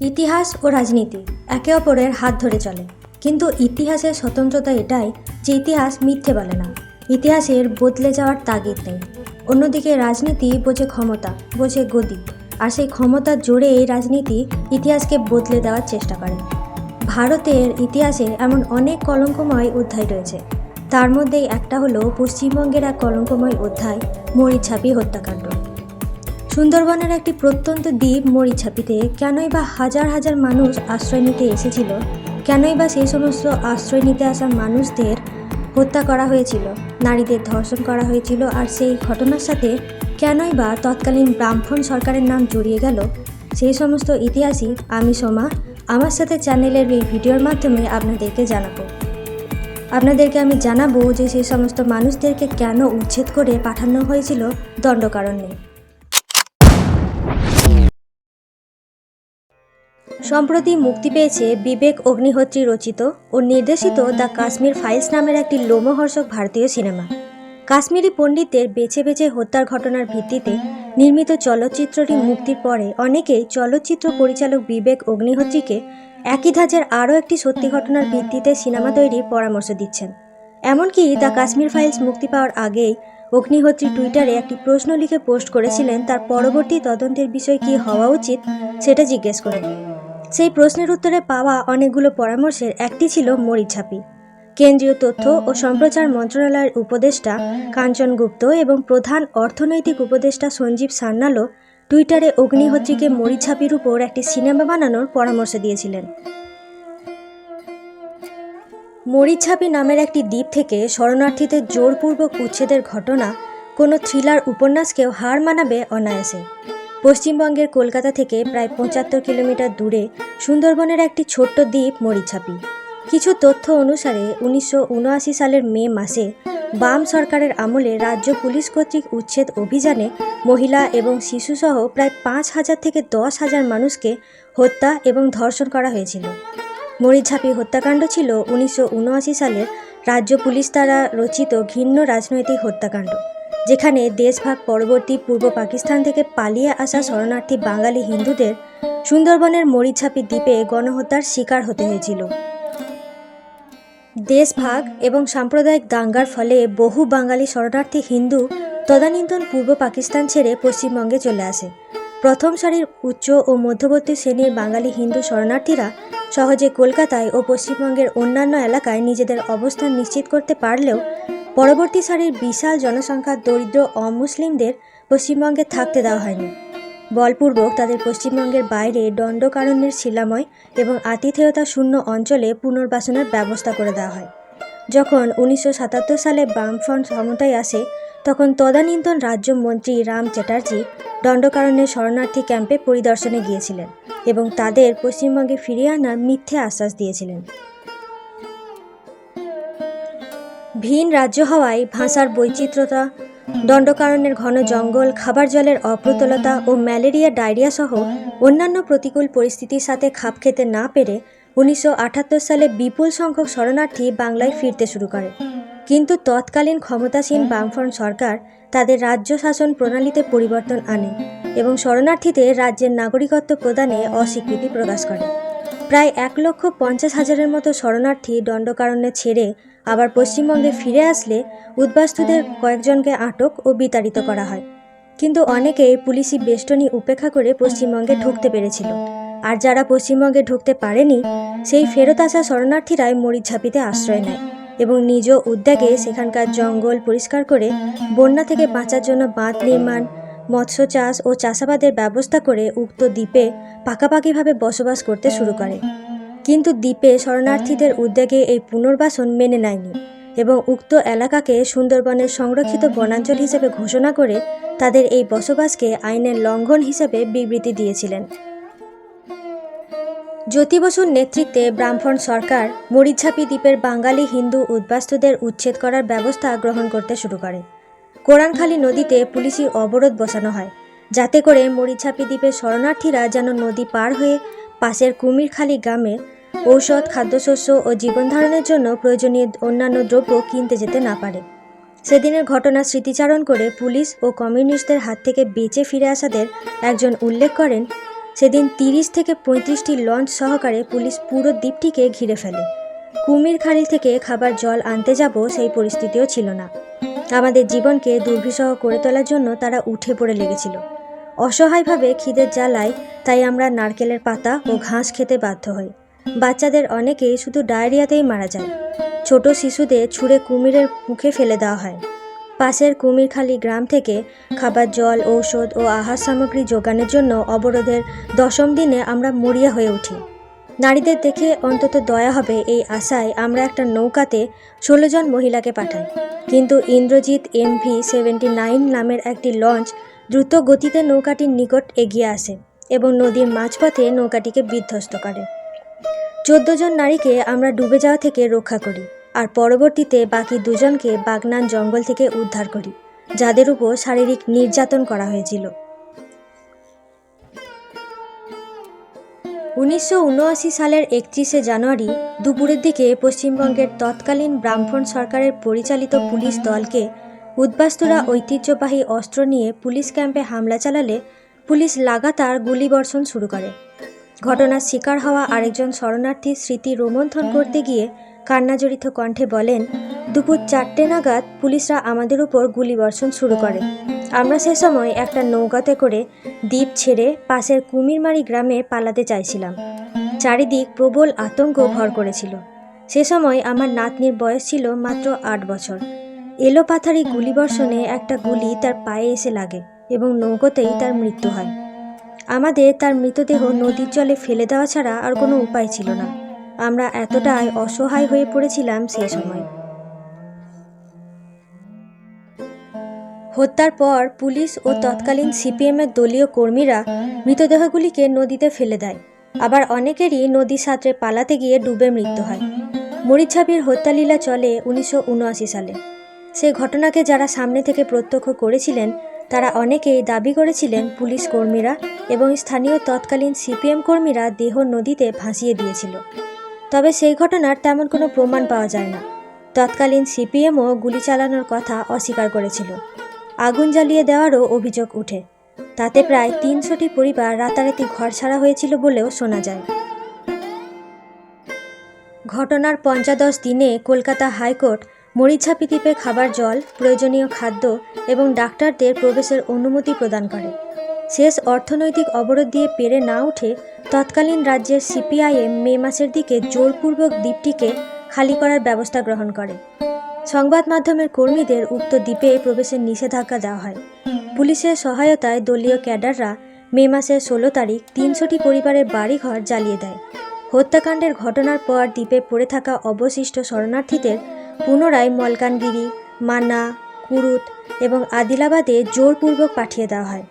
ইতিহাস ও রাজনীতি একে অপরের হাত ধরে চলে। কিন্তু ইতিহাসের স্বতন্ত্রতা এটাই যে ইতিহাস মিথ্যে বলে না। ইতিহাসের বদলে যাওয়ার তাগিদ নেই। অন্যদিকে রাজনীতি বোঝে ক্ষমতা, বোঝে গদি, আর সেই ক্ষমতার এই রাজনীতি ইতিহাসকে বদলে দেওয়ার চেষ্টা করে। ভারতের ইতিহাসে এমন অনেক কলঙ্কময় অধ্যায় রয়েছে। তার মধ্যেই একটা হলো পশ্চিমবঙ্গের এক কলঙ্কময় অধ্যায় মরিছাপি হত্যাকাণ্ড। সুন্দরবনের একটি প্রত্যন্ত দ্বীপ মরিছাপিতে কেনই বা হাজার হাজার মানুষ আশ্রয় নিতে এসেছিল? কেনই বা সেই সমস্ত আশ্রয় নিতে আসা মানুষদের হত্যা করা হয়েছিল? নারীদের ধর্ষণ করা হয়েছিল আর সেই ঘটনার সাথে কেনই বা তৎকালীন ব্রাহ্মণ সরকারের নাম জড়িয়ে গেল? সেই সমস্ত ইতিহাসই আমি সোমা, আমার সাথে চ্যানেলের এই ভিডিওর মাধ্যমে আপনাদেরকে জানাব। আপনাদেরকে আমি জানাব যে সেই সমস্ত মানুষদেরকে কেন উচ্ছেদ করে পাঠানো হয়েছিল দণ্ডকারণ্যে। সম্প্রতি মুক্তি পেয়েছে বিবেক অগ্নিহোত্রী রচিত ও নির্দেশিত দ্য কাশ্মীর ফাইলস নামের একটি লোমহর্ষক ভারতীয় সিনেমা। কাশ্মীরি পণ্ডিতদের বেছে বেছে হত্যার ঘটনার ভিত্তিতে নির্মিত চলচ্চিত্রটি মুক্তির পরে অনেকেই চলচ্চিত্র পরিচালক বিবেক অগ্নিহোত্রীকে একই ধাঁচের আরও একটি সত্যি ঘটনার ভিত্তিতে সিনেমা তৈরির পরামর্শ দিচ্ছেন। এমনকি দ্য কাশ্মীর ফাইলস মুক্তি পাওয়ার আগেই অগ্নিহোত্রী টুইটারে একটি প্রশ্ন লিখে পোস্ট করেছিলেন, তার পরবর্তী তদন্তের বিষয় কী হওয়া উচিত? সেটা জিজ্ঞেস করে সেই প্রশ্নের উত্তরে পাওয়া অনেকগুলো পরামর্শের একটি ছিল মরিচাপি কেন্দ্রীয় তথ্য ও সম্প্রচার মন্ত্রণালয়ের উপদেষ্টা কাঞ্চন গুপ্ত এবং প্রধান অর্থনৈতিক উপদেষ্টা সঞ্জীব সান্যালও টুইটারে অগ্নিহোত্রীকে মরিছাপির উপর একটি সিনেমা বানানোর পরামর্শ দিয়েছিলেন। মরিচাপি নামের একটি দ্বীপ থেকে শরণার্থীদের জোরপূর্বক উচ্ছেদের ঘটনা কোনো থ্রিলার উপন্যাসকেও হার মানাবে অনায়াসে। পশ্চিমবঙ্গের কলকাতা থেকে প্রায় পঁচাত্তর কিলোমিটার দূরে সুন্দরবনের একটি ছোট্ট দ্বীপ মরিচাপি কিছু তথ্য অনুসারে, উনিশশো উনআশি সালের মে মাসে বাম সরকারের আমলে রাজ্য পুলিশ কর্তৃক উচ্ছেদ অভিযানে মহিলা এবং শিশুসহ প্রায় পাঁচ হাজার থেকে দশ হাজার মানুষকে হত্যা এবং ধর্ষণ করা হয়েছিল। মরিচাপি হত্যাকাণ্ড ছিল উনিশশো উনআশি সালের রাজ্য পুলিশ দ্বারা রচিত ঘৃণ্য রাজনৈতিক হত্যাকাণ্ড। যেখানে দেশভাগ পরবর্তী পূর্ব পাকিস্তান থেকে পালিয়ে আসা শরণার্থী বাঙালি হিন্দুদের সুন্দরবনের মরিচাপি দ্বীপে গণহত্যার শিকার হতে হয়েছিল। দেশভাগ এবং সাম্প্রদায়িক দাঙ্গার ফলে বহু বাঙালি শরণার্থী হিন্দু তদানীন্তন পূর্ব পাকিস্তান ছেড়ে পশ্চিমবঙ্গে চলে আসে। প্রথম সারির উচ্চ ও মধ্যবর্তী শ্রেণির বাঙালি হিন্দু শরণার্থীরা সহজে কলকাতায় ও পশ্চিমবঙ্গের অন্যান্য এলাকায় নিজেদের অবস্থান নিশ্চিত করতে পারলেও পরবর্তী সারির বিশাল জনসংখ্যার দরিদ্র অমুসলিমদের পশ্চিমবঙ্গে থাকতে দেওয়া হয়নি। বলপূর্বক তাদের পশ্চিমবঙ্গের বাইরে দণ্ডকারণ্যের শিলাময় এবং আতিথেয়তা শূন্য অঞ্চলে পুনর্বাসনের ব্যবস্থা করে দেওয়া হয়। যখন উনিশশো সাতাত্তর সালে বামফ্রন্ট ক্ষমতায় আসে, তখন তদানীন্তন রাজ্যমন্ত্রী রাম চ্যাটার্জি দণ্ডকারণ্যের শরণার্থী ক্যাম্পে পরিদর্শনে গিয়েছিলেন এবং তাদের পশ্চিমবঙ্গে ফিরিয়ে আনার মিথ্যে আশ্বাস দিয়েছিলেন। ভিন রাজ্য হওয়ায় ভাষার বৈচিত্র্যতা, দণ্ডকারণের ঘন জঙ্গল, খাবার জলের অপ্রতুলতা ও ম্যালেরিয়া, ডায়রিয়া সহ অন্যান্য প্রতিকূল পরিস্থিতির সাথে খাপ খেতে না পেরে উনিশশো আটাত্তর সালে বিপুল সংখ্যক শরণার্থী বাংলায় ফিরতে শুরু করে। কিন্তু তৎকালীন ক্ষমতাসীন বামফ্রন্ট সরকার তাদের রাজ্য শাসন প্রণালীতে পরিবর্তন আনে এবং শরণার্থীদের রাজ্যের নাগরিকত্ব প্রদানে অস্বীকৃতি প্রকাশ করে। প্রায় এক লক্ষ পঞ্চাশ হাজারের মতো শরণার্থী দণ্ডকারণ্যে ছেড়ে আবার পশ্চিমবঙ্গে ফিরে আসলে উদ্বাস্তুদের কয়েকজনকে আটক ও বিতাড়িত করা হয়। কিন্তু অনেকেই পুলিশি বেষ্টনী উপেক্ষা করে পশ্চিমবঙ্গে ঢুকতে পেরেছিল। আর যারা পশ্চিমবঙ্গে ঢুকতে পারেনি, সেই ফেরত আসা শরণার্থীরাই মরিচঝাপিতে আশ্রয় নেয় এবং নিজ উদ্যোগে সেখানকার জঙ্গল পরিষ্কার করে বন্যা থেকে বাঁচার জন্য বাঁধ নির্মাণ মৎস্য চাষ ও চাষাবাদের ব্যবস্থা করে উক্ত দ্বীপে পাকাপাকিভাবে বসবাস করতে শুরু করে। কিন্তু দ্বীপে শরণার্থীদের উদ্যোগে এই পুনর্বাসন মেনে নেয়নি এবং উক্ত এলাকাকে সুন্দরবনের সংরক্ষিত বনাঞ্চল হিসেবে ঘোষণা করে তাদের এই বসবাসকে আইনের লঙ্ঘন হিসেবে বিবৃতি দিয়েছিলেন। জ্যোতি বসুর নেতৃত্বে ব্রাহ্মণ সরকার মরিচাপি দ্বীপের বাঙালি হিন্দু উদ্বাস্তুদের উচ্ছেদ করার ব্যবস্থা গ্রহণ করতে শুরু করে। কোরআনখালী নদীতে পুলিশি অবরোধ বসানো হয়। যাতে করে মরিচাপি দ্বীপের শরণার্থীরা যেন নদী পার হয়ে পাশের কুমিরখালী গ্রামে ঔষধ, খাদ্যশস্য ও জীবনধারণের জন্য প্রয়োজনীয় অন্যান্য দ্রব্য কিনতে যেতে না পারে। সেদিনের ঘটনা স্মৃতিচারণ করে পুলিশ ও কমিউনিস্টদের হাত থেকে বেঁচে ফিরে আসাদের একজন উল্লেখ করেন, সেদিন তিরিশ থেকে পঁয়ত্রিশটি লঞ্চ সহকারে পুলিশ পুরো দ্বীপটিকে ঘিরে ফেলে। কুমির খাড়ি থেকে খাবার জল আনতে যাব সেই পরিস্থিতিও ছিল না। আমাদের জীবনকে দুর্বিষহ করে তোলার জন্য তারা উঠে পড়ে লেগেছিল। অসহায়ভাবে খিদের জ্বালায় তাই আমরা নারকেলের পাতা ও ঘাস খেতে বাধ্য হই। বাচ্চাদের অনেকেই শুধু ডায়রিয়াতেই মারা যায়। ছোট শিশুদের ছুঁড়ে কুমিরের মুখে ফেলে দেওয়া হয়। পাশের কুমিরখালি গ্রাম থেকে খাবার, জল, ঔষধ ও আহার সামগ্রী যোগানের জন্য অবরোধের দশম দিনে আমরা মরিয়া হয়ে উঠি। নারীদের দেখে অন্তত দয়া হবে এই আশায় আমরা একটা নৌকাতে ষোলো জন মহিলাকে পাঠাই। কিন্তু ইন্দ্রজিৎ এমভি সেভেন্টি নাইন নামের একটি লঞ্চ দ্রুত গতিতে নৌকাটির নিকট এগিয়ে আসে এবং নদীর মাঝপথে নৌকাটিকে বিধ্বস্ত করে। চোদ্দ জন নারীকে আমরা ডুবে যাওয়া থেকে রক্ষা করি আর পরবর্তীতে বাকি দুজনকে বাগনান জঙ্গল থেকে উদ্ধার করি, যাদের উপর শারীরিক নির্যাতন করা হয়েছিল। উনিশশো উনআশি সালের একত্রিশে জানুয়ারি দুপুরের দিকে পশ্চিমবঙ্গের তৎকালীন ব্রাহ্মণ সরকারের পরিচালিত পুলিশ দলকে উদ্বাস্তুরা ঐতিহ্যবাহী অস্ত্র নিয়ে পুলিশ ক্যাম্পে হামলা চালালে পুলিশ লাগাতার গুলিবর্ষণ শুরু করে। ঘটনার শিকার হওয়া আরেকজন শরণার্থী স্মৃতি রোমন্থন করতে গিয়ে কান্নাজড়িত কণ্ঠে বলেন দুপুর চারটে নাগাদ পুলিশরা আমাদের উপর গুলিবর্ষণ শুরু করে। আমরা সে সময় একটা নৌকাতে করে দ্বীপ ছেড়ে পাশের কুমিরমারি গ্রামে পালাতে চাইছিলাম। চারিদিক প্রবল আতঙ্ক ভর করেছিল। সে সময় আমার নাতনির বয়স ছিল মাত্র আট বছর। এলোপাথারি গুলিবর্ষণে একটা গুলি তার পায়ে এসে লাগে এবং নৌকোতেই তার মৃত্যু হয়। আমাদের তার মৃতদেহ নদীর জলে ফেলে দেওয়া ছাড়া আর কোনো উপায় ছিল না। আমরা এতটাই অসহায় হয়ে পড়েছিলাম সে সময়। হত্যার পর পুলিশ ও তৎকালীন সিপিএমের দলীয় কর্মীরা মৃতদেহগুলিকে নদীতে ফেলে দেয়। আবার অনেকেরই নদী সাঁতরে পালাতে গিয়ে ডুবে মৃত্যু হয়। মরিচ্ছাবির হত্যালীলা চলে উনিশশো উনআশি সালে। সে ঘটনাকে যারা সামনে থেকে প্রত্যক্ষ করেছিলেন, তারা অনেকেই দাবি করেছিলেন পুলিশ কর্মীরা এবং স্থানীয় তৎকালীন সিপিএম কর্মীরা দেহ নদীতে ভাসিয়ে দিয়েছিল। তবে সেই ঘটনার তেমন কোনো প্রমাণ পাওয়া যায় না। তৎকালীন সিপিএমও গুলি চালানোর কথা অস্বীকার করেছিল। আগুন জ্বালিয়ে দেওয়ারও অভিযোগ উঠে তাতে প্রায় তিনশোটি পরিবার রাতারাতি ঘর ছাড়া হয়েছিল বলেও শোনা যায়। ঘটনার পঞ্চাদশ দিনে কলকাতা হাইকোর্ট মরিচা দ্বীপে খাবার জল, প্রয়োজনীয় খাদ্য এবং ডাক্তারদের প্রবেশের অনুমতি প্রদান করে। শেষ অর্থনৈতিক অবরোধ দিয়ে পেরে না উঠে তৎকালীন রাজ্যের সিপিআইএম মে মাসের দিকে জোরপূর্বক দ্বীপটিকে খালি করার ব্যবস্থা গ্রহণ করে। সংবাদ মাধ্যমের কর্মীদের উক্ত দ্বীপে প্রবেশের নিষেধাজ্ঞা দেওয়া হয়। পুলিশের সহায়তায় দলীয় ক্যাডাররা মে মাসের ষোলো তারিখ তিনশোটি পরিবারের বাড়িঘর জ্বালিয়ে দেয়। হত্যাকাণ্ডের ঘটনার পর দ্বীপে পড়ে থাকা অবশিষ্ট শরণার্থীদের পুনরায় মলকানগিরি, মান্না, কুরুত এবং আদিলাবাদে জোরপূর্বক পাঠিয়ে দেওয়া হয়।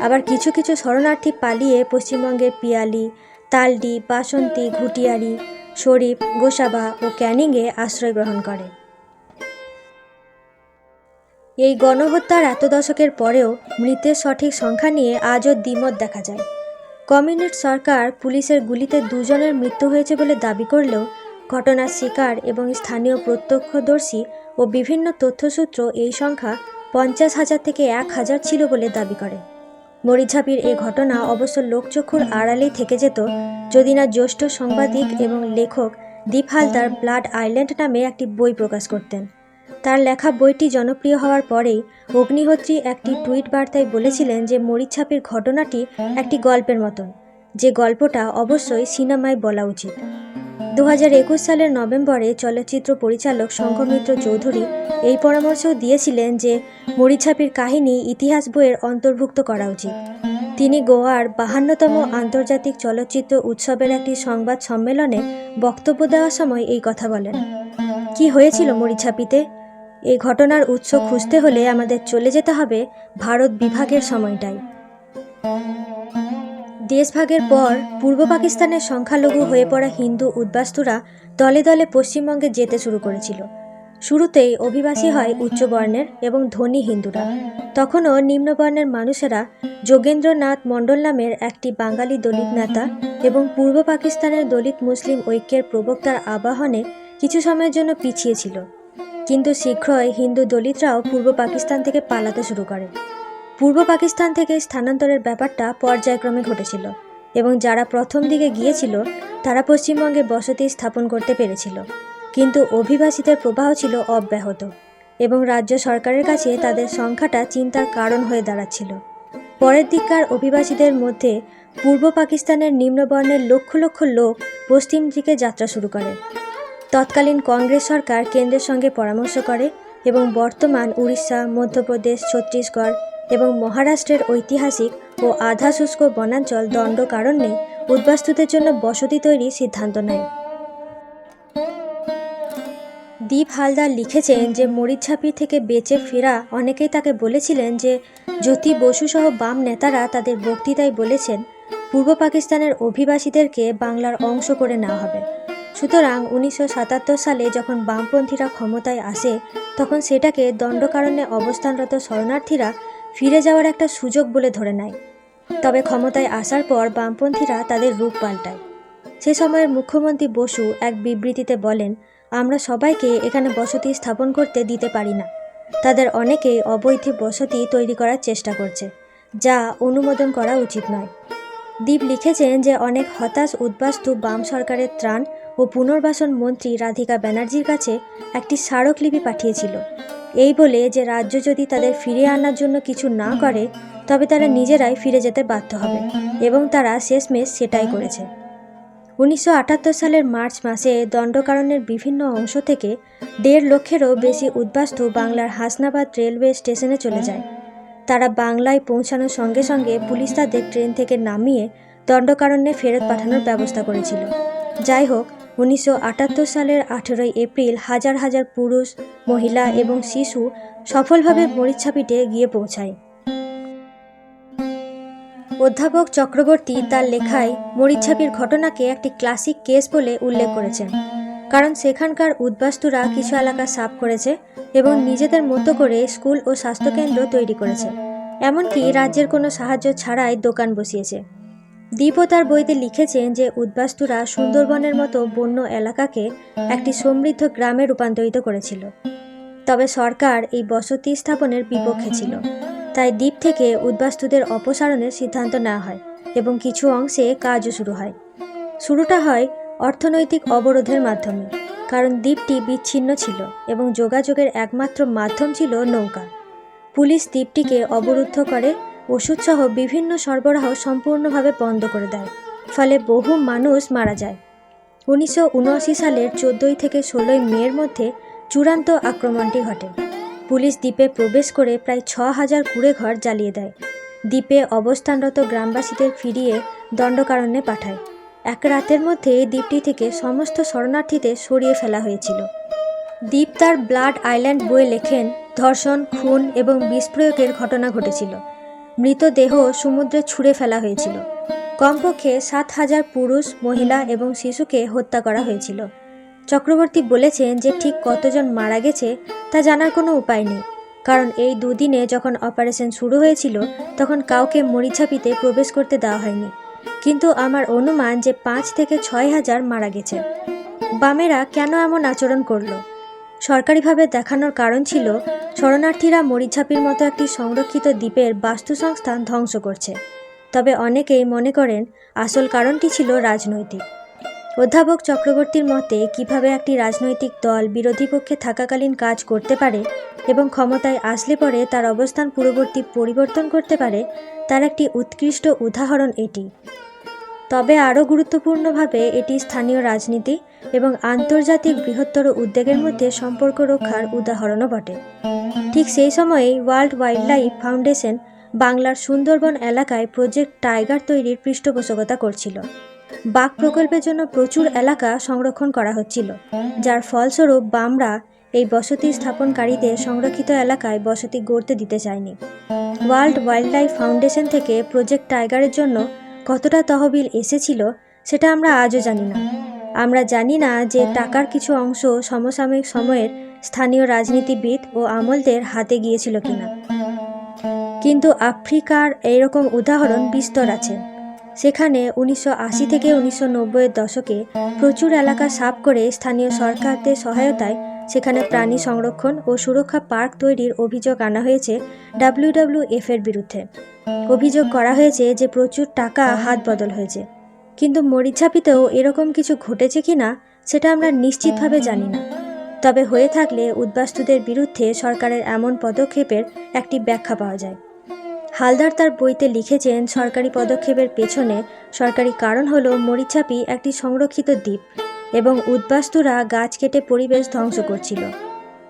আবার কিছু কিছু শরণার্থী পালিয়ে পশ্চিমবঙ্গের পিয়ালি, তালডি, বাসন্তী ঘুটিয়ারি শরীফ, গোসাবা ও ক্যানিংয়ে আশ্রয় গ্রহণ করে। এই গণহত্যার এত দশকের পরেও মৃতের সঠিক সংখ্যা নিয়ে আজও দ্বিমত দেখা যায়। কমিউনিস্ট সরকার পুলিশের গুলিতে দুজনের মৃত্যু হয়েছে বলে দাবি করলেও ঘটনার শিকার এবং স্থানীয় প্রত্যক্ষদর্শী ও বিভিন্ন তথ্যসূত্র এই সংখ্যা পঞ্চাশ হাজার থেকে এক হাজার ছিল বলে দাবি করে। মরিঝাপির এ ঘটনা অবশ্য লোকচক্ষুর আড়ালেই থেকে যেত, যদি না জ্যেষ্ঠ সাংবাদিক এবং লেখক দীপ হালদার ব্লাড আইল্যান্ড নামে একটি বই প্রকাশ করতেন। তার লেখা বইটি জনপ্রিয় হওয়ার পরেই অগ্নিহোত্রী একটি টুইট বার্তায় বলেছিলেন যে মরিচ্ছাপের ঘটনাটি একটি গল্পের মতন। যে গল্পটা অবশ্যই সিনেমায় বলা উচিত। দু হাজার একুশ সালের নভেম্বরে চলচ্চিত্র পরিচালক শঙ্খমিত্র চৌধুরী এই পরামর্শও দিয়েছিলেন যে মরিছাপির কাহিনী ইতিহাস বইয়ের অন্তর্ভুক্ত করা উচিত। তিনি গোয়ার বাহান্নতম আন্তর্জাতিক চলচ্চিত্র উৎসবের একটি সংবাদ সম্মেলনে বক্তব্য দেওয়ার সময় এই কথা বলেন। কি হয়েছিল মরিছাপিতে এই ঘটনার উৎস খুঁজতে হলে আমাদের চলে যেতে হবে ভারত বিভাগের সময়টাই দেশভাগের পর পূর্ব পাকিস্তানের সংখ্যালঘু হয়ে পড়া হিন্দু উদ্বাস্তুরা দলে দলে পশ্চিমবঙ্গে যেতে শুরু করেছিল। শুরুতেই অভিবাসী হয় উচ্চবর্ণের এবং ধনী হিন্দুরা। তখনও নিম্নবর্ণের মানুষেরা যোগেন্দ্রনাথ মণ্ডল নামের একটি বাঙালি দলিত নেতা এবং পূর্ব পাকিস্তানের দলিত মুসলিম ঐক্যের প্রবক্তার আবাহনে কিছু সময়ের জন্য পিছিয়ে ছিল। কিন্তু শীঘ্রই হিন্দু দলিতরাও পূর্ব পাকিস্তান থেকে পালাতে শুরু করে। পূর্ব পাকিস্তান থেকে স্থানান্তরের ব্যাপারটা পর্যায়ক্রমে ঘটেছিল এবং যারা প্রথম দিকে গিয়েছিল, তারা পশ্চিমবঙ্গে বসতি স্থাপন করতে পেরেছিল। কিন্তু অভিবাসীদের প্রবাহ ছিল অব্যাহত এবং রাজ্য সরকারের কাছে তাদের সংখ্যাটা চিন্তার কারণ হয়ে দাঁড়াচ্ছিল। পরের দিককার অভিবাসীদের মধ্যে পূর্ব পাকিস্তানের নিম্নবর্ণের লক্ষ লক্ষ লোক পশ্চিম দিকে যাত্রা শুরু করে। তৎকালীন কংগ্রেস সরকার কেন্দ্রের সঙ্গে পরামর্শ করে এবং বর্তমান উড়িষ্যা, মধ্যপ্রদেশ, ছত্তিশগড় এবং মহারাষ্ট্রের ঐতিহাসিক ও আধা শুষ্ক বনাঞ্চল দণ্ড কারণে উদ্বাস্তুদের জন্য বসতি তৈরির সিদ্ধান্ত নেয়। দীপ হালদার লিখেছেন যে মরিচঝাপি থেকে বেঁচে ফেরা অনেকেই তাকে বলেছিলেন যে, জ্যোতি বসুসহ বাম নেতারা তাদের বক্তৃতায় বলেছেন, পূর্ব পাকিস্তানের অভিবাসীদেরকে বাংলার অংশ করে নেওয়া হবে। সুতরাং উনিশশো সাতাত্তর সালে যখন বামপন্থীরা ক্ষমতায় আসে, তখন সেটাকে দণ্ডকারণ্যে অবস্থানরত শরণার্থীরা ফিরে যাওয়ার একটা সুযোগ বলে ধরে নেয়। তবে ক্ষমতায় আসার পর বামপন্থীরা তাদের রূপ পাল্টায়। সে সময়ের মুখ্যমন্ত্রী বসু এক বিবৃতিতে বলেন, আমরা সবাইকে এখানে বসতি স্থাপন করতে দিতে পারি না। তাদের অনেকেই অবৈধ বসতি তৈরি করার চেষ্টা করছে, যা অনুমোদন করা উচিত নয়। দীপ লিখেছেন যে, অনেক হতাশ, উদ্বাস্তু বাম সরকারের ত্রাণ ও পুনর্বাসন মন্ত্রী রাধিকা ব্যানার্জির কাছে একটি স্মারকলিপি পাঠিয়েছিল। এই বলে যে রাজ্য যদি তাদের ফিরিয়ে আনার জন্য কিছু না করে, তবে তারা নিজেরাই ফিরে যেতে বাধ্য হবে এবং তারা শেষমেশ সেটাই করেছে। উনিশশো আটাত্তর সালের মার্চ মাসে দণ্ডকারণের বিভিন্ন অংশ থেকে দেড় লক্ষেরও বেশি উদ্বাস্তু বাংলার হাসনাবাদ রেলওয়ে স্টেশনে চলে যায়। তারা বাংলায় পৌঁছানোর সঙ্গে সঙ্গে পুলিশ তাদের ট্রেন থেকে নামিয়ে দণ্ডকারণ্যে ফেরত পাঠানোর ব্যবস্থা করেছিল। যাই হোক উনিশশো আটাত্তর সালের আঠেরোই এপ্রিল হাজার হাজার পুরুষ, মহিলা এবং শিশু সফলভাবে মরিচ্ছাপিটে গিয়ে পৌঁছায়। অধ্যাপক চক্রবর্তী তার লেখায় মরিচ্ছাপির ঘটনাকে একটি ক্লাসিক কেস বলে উল্লেখ করেছেন। কারণ সেখানকার উদ্বাস্তুরা কিছু এলাকা সাফ করেছে এবং নিজেদের মতো করে স্কুল ও স্বাস্থ্যকেন্দ্র তৈরি করেছে। এমনকি রাজ্যের কোনো সাহায্য ছাড়াই দোকান বসিয়েছে। দীপও তার বইতে লিখেছেন যে উদ্বাস্তুরা সুন্দরবনের মতো বন্য এলাকাকে একটি সমৃদ্ধ গ্রামে রূপান্তরিত করেছিল। তবে সরকার এই বসতি স্থাপনের বিপক্ষে ছিল। তাই দ্বীপ থেকে উদ্বাস্তুদের অপসারণের সিদ্ধান্ত নেওয়া হয় এবং কিছু অংশে কাজও শুরু হয়। শুরুটা হয় অর্থনৈতিক অবরোধের মাধ্যমে, কারণ দ্বীপটি বিচ্ছিন্ন ছিল এবং যোগাযোগের একমাত্র মাধ্যম ছিল নৌকা। পুলিশ দ্বীপটিকে অবরুদ্ধ করে ওষুধসহ বিভিন্ন সরবরাহ সম্পূর্ণভাবে বন্ধ করে দেয়, ফলে বহু মানুষ মারা যায়। উনিশশো উনআশি সালের চোদ্দোই থেকে ষোলোই মের মধ্যে চূড়ান্ত আক্রমণটি ঘটে। পুলিশ দ্বীপে প্রবেশ করে প্রায় ছ হাজার কুড়ে ঘর জ্বালিয়ে দেয়। দ্বীপে অবস্থানরত গ্রামবাসীদের ফিরিয়ে দণ্ডকারণ্যে পাঠায়। এক রাতের মধ্যে এই দ্বীপটি থেকে সমস্ত শরণার্থীদের সরিয়ে ফেলা হয়েছিল। দ্বীপ তার ব্লাড আইল্যান্ড বইয়ে লেখেন, ধর্ষণ, খুন এবং বিষপ্রয়োগের ঘটনা ঘটেছিল। মৃতদেহ সমুদ্রে ছুঁড়ে ফেলা হয়েছিল। কমপক্ষে সাত হাজার পুরুষ, মহিলা এবং শিশুকে হত্যা করা হয়েছিল। চক্রবর্তী বলেছেন যে ঠিক কতজন মারা গেছে তা জানার কোনো উপায় নেই, কারণ এই দুদিনে যখন অপারেশন শুরু হয়েছিল, তখন কাউকে মরিচাপিতে প্রবেশ করতে দেওয়া হয়নি। কিন্তু আমার অনুমান যে পাঁচ থেকে ছয় হাজার মারা গেছে। বামেরা কেন এমন আচরণ করল? সরকারিভাবে দেখানোর কারণ ছিল শরণার্থীরা মরিচাপির মতো একটি সংরক্ষিত দ্বীপের বাস্তু সংস্থান ধ্বংস করছে। তবে অনেকেই মনে করেন আসল কারণটি ছিল রাজনৈতিক। অধ্যাপক চক্রবর্তীর মতে, কীভাবে একটি রাজনৈতিক দল বিরোধী পক্ষে থাকাকালীন কাজ করতে পারে এবং ক্ষমতায় আসলে পরে তার অবস্থান পূর্ববর্তী পরিবর্তন করতে পারে, তার একটি উৎকৃষ্ট উদাহরণ এটি। তবে আরও গুরুত্বপূর্ণভাবে এটি স্থানীয় রাজনীতি এবং আন্তর্জাতিক বৃহত্তর উদ্যোগের মধ্যে সম্পর্ক রক্ষার উদাহরণও বটে। ঠিক সেই সময়েই ওয়ার্ল্ড ওয়াইল্ড লাইফ ফাউন্ডেশন বাংলার সুন্দরবন এলাকায় প্রজেক্ট টাইগার তৈরির পৃষ্ঠপোষকতা করছিল। বাঘ প্রকল্পের জন্য প্রচুর এলাকা সংরক্ষণ করা হচ্ছিল, যার ফলস্বরূপ বামরা এই বসতি স্থাপনকারীদের সংরক্ষিত এলাকায় বসতি গড়তে দিতে চায়নি। ওয়ার্ল্ড ওয়াইল্ড লাইফ ফাউন্ডেশন থেকে প্রজেক্ট টাইগারের জন্য কতটা তহবিল এসেছিল সেটা আমরা আজও জানি না। আমরা জানি না যে টাকার কিছু অংশ সমসাময়িক সময়ের স্থানীয় রাজনীতিবিদ ও আমলদের হাতে গিয়েছিল কিনা। কিন্তু আফ্রিকার এইরকম উদাহরণ বিস্তর আছে। সেখানে উনিশশো আশি থেকে উনিশশো দশকে প্রচুর এলাকা সাফ করে স্থানীয় সরকারদের সহায়তায় সেখানে প্রাণী সংরক্ষণ ও সুরক্ষা পার্ক তৈরির অভিযোগ আনা হয়েছে ডাব্লিউডাব্লিউএফ এর বিরুদ্ধে। অভিযোগ করা হয়েছে যে প্রচুর টাকা হাত বদল হয়েছে। কিন্তু মরিচাপিতেও এরকম কিছু ঘটেছে কি না, সেটা আমরা নিশ্চিতভাবে জানি না। তবে হয়ে থাকলে উদ্বাস্তুদের বিরুদ্ধে সরকারের এমন পদক্ষেপের একটি ব্যাখ্যা পাওয়া যায়। হালদার তার বইতে লিখেছেন, সরকারি পদক্ষেপের পেছনে সরকারি কারণ হলো মরিচাপি একটি সংরক্ষিত দ্বীপ। এবং উদ্বাস্তুরা গাছ কেটে পরিবেশ ধ্বংস করছিল।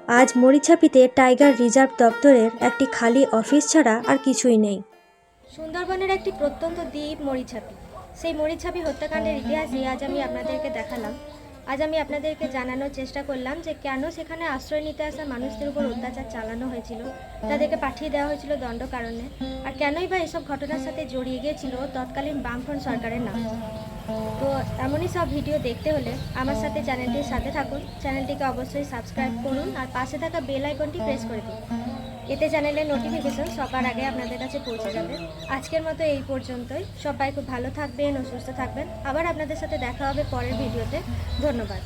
আজ মরিচাপিতে টাইগার রিজার্ভ দপ্তরের একটি খালি অফিস ছাড়া আর কিছুই নেই। সুন্দরবনের একটি প্রত্যন্ত দ্বীপ মরিচাপি। সেই মরিচাপি হত্যাকাণ্ডের ইতিহাসই আজ আমি আপনাদেরকে দেখালাম। আজ আমি আপনাদেরকে জানানোর চেষ্টা করলাম যে কেন সেখানে আশ্রয় নিতে আসা মানুষদের উপর অত্যাচার চালানো হয়েছিল, তাদেরকে পাঠিয়ে দেওয়া হয়েছিল দণ্ড কারণে, আর কেনই বা এসব ঘটনার সাথে জড়িয়ে গিয়েছিল তৎকালীন বামফ্রন্ট সরকারের নাম। তো এমনই সব ভিডিও দেখতে হলে আমার সাথে চ্যানেলটির সাথে থাকুন। চ্যানেলটিকে অবশ্যই সাবস্ক্রাইব করুন আর পাশে থাকা বেল আইকনটি প্রেস করে দিন। এতে চ্যানেলের নোটিফিকেশন সবার আগে আপনাদের কাছে পৌঁছে যাবে। আজকের মতো এই পর্যন্তই। সবাই খুব ভালো থাকবেন ও সুস্থ থাকবেন। আবার আপনাদের সাথে দেখা হবে পরের ভিডিওতে। ধন্যবাদ।